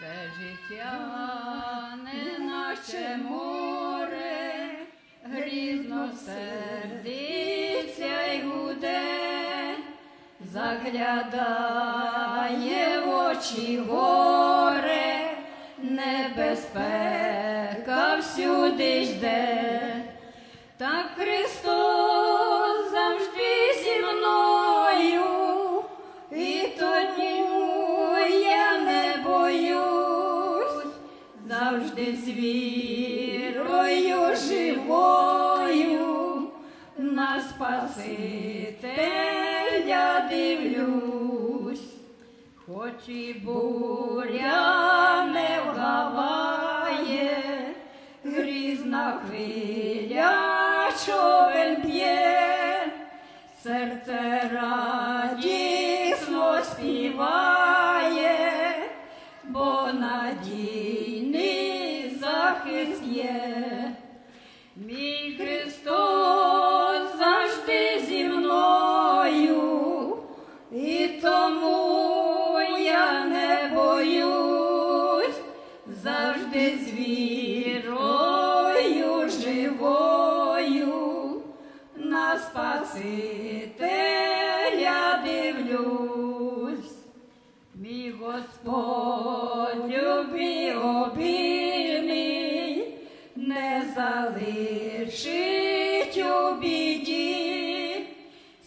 Це життя не наче море, грізно сердиться й гуде, заглядає в очі горе, небезпека всюди жде. Так Христос завжди з вірою живою, на Спасителя дивлюсь, хоч і буря не вгаває, грізна хвиля човен п'є, серце радісно співає, бо надійний захист. Мій Христос завжди зі мною, і тому я не боюсь, завжди з вірою живою, на Спасителя дивлюсь. Мій Господь не залишить у біді,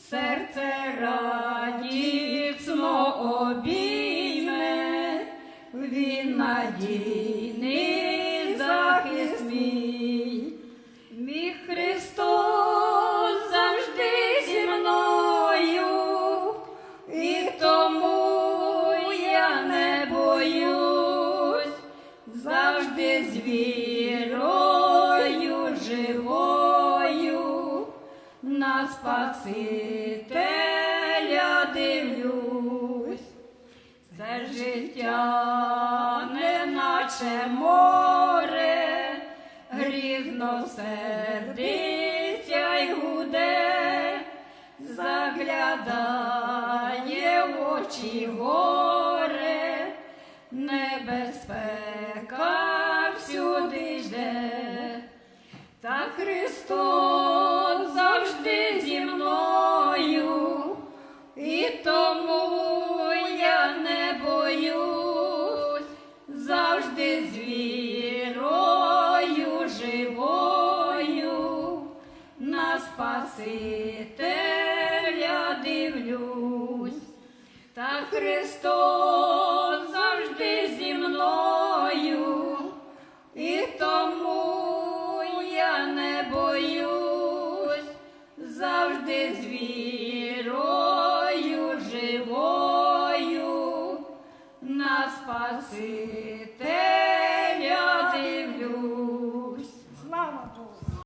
серце радісно обійме, він надійний на Спасителя дивлюсь. Це життя не наче море, грізно сердиться й гуде, заглядає в очі горе, небезпека всюди жде. Та Христос Спасителя дивлюсь, та Христос завжди зі мною, і тому я не боюсь, завжди з вірою живою, на Спасителя